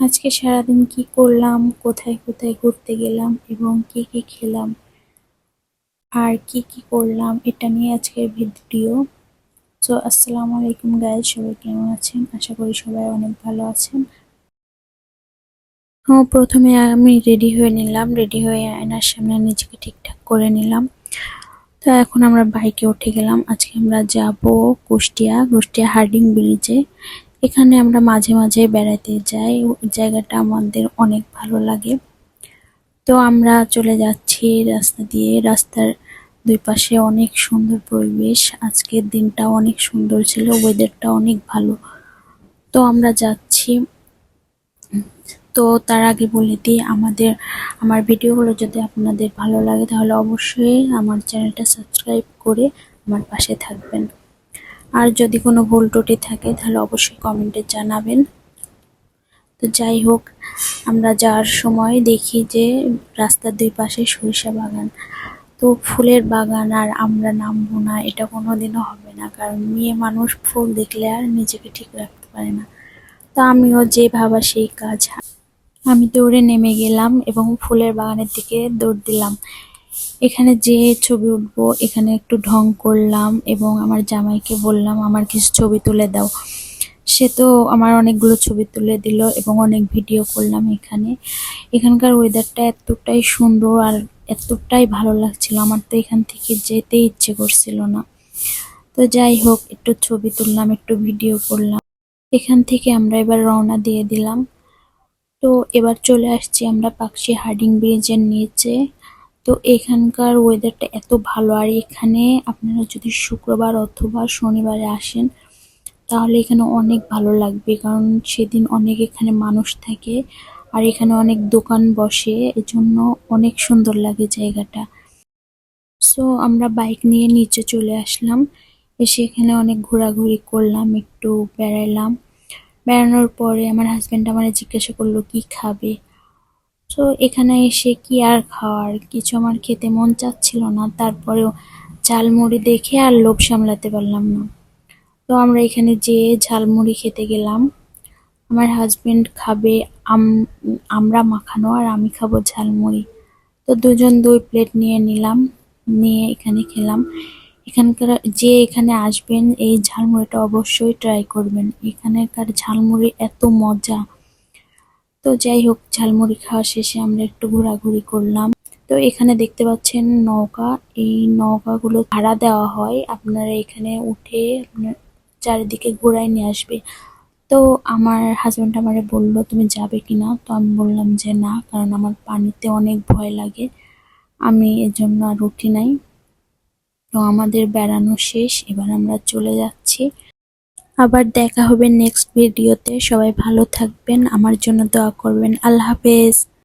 আজকে সারাদিন কি করলাম, কোথায় কোথায় ঘুরতে গেলাম এবং কি কি খেলাম, আর কি কি করলাম, এটা নিয়ে আজকের ভিডিও। তো আসসালামু আলাইকুম গাইজ সবাই কেমন আছেন? আশা করি সবাই অনেক ভালো আছেন। হ্যাঁ প্রথমে আমি রেডি হয়ে নিলাম রেডি হয়ে আয়নার সামনে নিজেকে ঠিকঠাক করে নিলাম। তো এখন আমরা বাইকে উঠে গেলাম। আজকে আমরা যাব কুষ্টিয়া কুষ্টিয়া হার্ডিং ব্রিজে। এখানে আমরা মাঝে মাঝে বেড়াতে যাই। জায়গাটা আমাদের অনেক ভালো লাগে। তো আমরা চলে যাচ্ছি রাস্তা দিয়ে। রাস্তার দুই পাশে অনেক সুন্দর পরিবেশ। আজকের দিনটা অনেক সুন্দর ছিল ওয়েদারটা অনেক ভালো। তো আমরা যাচ্ছি। তো তার আগে বলে দিই, আমাদের, আমার ভিডিওগুলো যদি আপনাদের ভালো লাগে তাহলে অবশ্যই আমার চ্যানেলটা সাবস্ক্রাইব করে আমার পাশে থাকবেন। আর যদি কোনো ভুল ত্রুটি থাকে, তাহলে অবশ্যই কমেন্টে জানাবেন। তো যাই হোক, আমরা যাওয়ার সময় দেখি যে রাস্তার দুই পাশে সরিষা বাগান। তো ফুলের বাগান আর আমরা নামবো না, এটা কোনোদিনও হবে না, কারণ মেয়ে মানুষ ফুল দেখলে আর নিজেকে ঠিক রাখতে পারে না। তো আমিও যে ভাবা সেই কাজ। আমি দৌড়ে নেমে গেলাম এবং ফুলের বাগানের দিকে দৌড় দিলাম। এখানে যে ছবি উঠবো, এখানে একটু ঢং করলাম এবং আমার জামাইকে বললাম, আমার কিছু ছবি তুলে দাও। সে তো আমার অনেকগুলো ছবি তুলে দিল এবং অনেক ভিডিও করলাম এখানে। এখানকার ওয়েদারটা এতটাই সুন্দর আর এতটাই ভালো লাগছিল। আমার তো এখান থেকে যেতে ইচ্ছে করছিল না। তো যাই হোক, একটু ছবি তুললাম, একটু ভিডিও করলাম। এখান থেকে আমরা এবার রওনা দিয়ে দিলাম। তো এবার চলে আসছি আমরা পাকশি হার্ডিং ব্রিজের নিচে। তো এখানকার ওয়েদারটা এত ভালো। আর এখানে আপনারা যদি শুক্রবার অথবা শনিবারে আসেন, তাহলে এখানে অনেক ভালো লাগবে, কারণ সেদিন অনেক এখানে মানুষ থাকে আর এখানে অনেক দোকান বসে, এজন্য অনেক সুন্দর লাগে জায়গাটা। সো আমরা বাইক নিয়ে নিচে চলে আসলাম। এসে এখানে অনেক ঘোরাঘুরি করলাম, একটু বেড়াইলাম। বেড়ানোর পরে আমার হাজব্যান্ড আমার জিজ্ঞাসা করল, কি খাবে? তো এখানে এসে কি আর খাওয়ার? কিছু আমার খেতে মন চাচ্ছিল না, তারপরেও ঝালমুড়ি দেখে আর লোভ সামলাতে পারলাম না। তো আমরা এখানে যেয়ে ঝালমুড়ি খেতে গেলাম। আমার হাজবেন্ড খাবে আম- আমরা মাখানো আর আমি খাব ঝালমুড়ি। তো দুজন দুই প্লেট নিয়ে নিলাম, নিয়ে এখানে খেলাম। এখানকার, যে এখানে আসবেন, এই ঝালমুড়িটা অবশ্যই ট্রাই করবেন। এখানকার ঝালমুড়ি এত মজা। তো যাই হোক, ঝালমুড়ি খাওয়া শেষে আমরা একটু ঘোরাঘুরি করলাম। তো এখানে দেখতে পাচ্ছেন নৌকা। এই নৌকাগুলো ভাড়া দেওয়া হয়। আপনারা এখানে উঠে চারিদিকে ঘোরায় নিয়ে আসবে। তো আমার হাজব্যান্ড আমারে বলল, তুমি যাবে কি না? তো আমি বললাম যে, না, কারণ আমার পানিতে অনেক ভয় লাগে। আমি এর জন্য আর উঠি নাই। তো আমাদের বেড়ানো শেষ। এবার আমরা চলে যাচ্ছি। আবার দেখা হবে নেক্সট ভিডিওতে সবাই ভালো থাকবেন আমার জন্য দোয়া করবেন। আল্লাহ হাফেজ।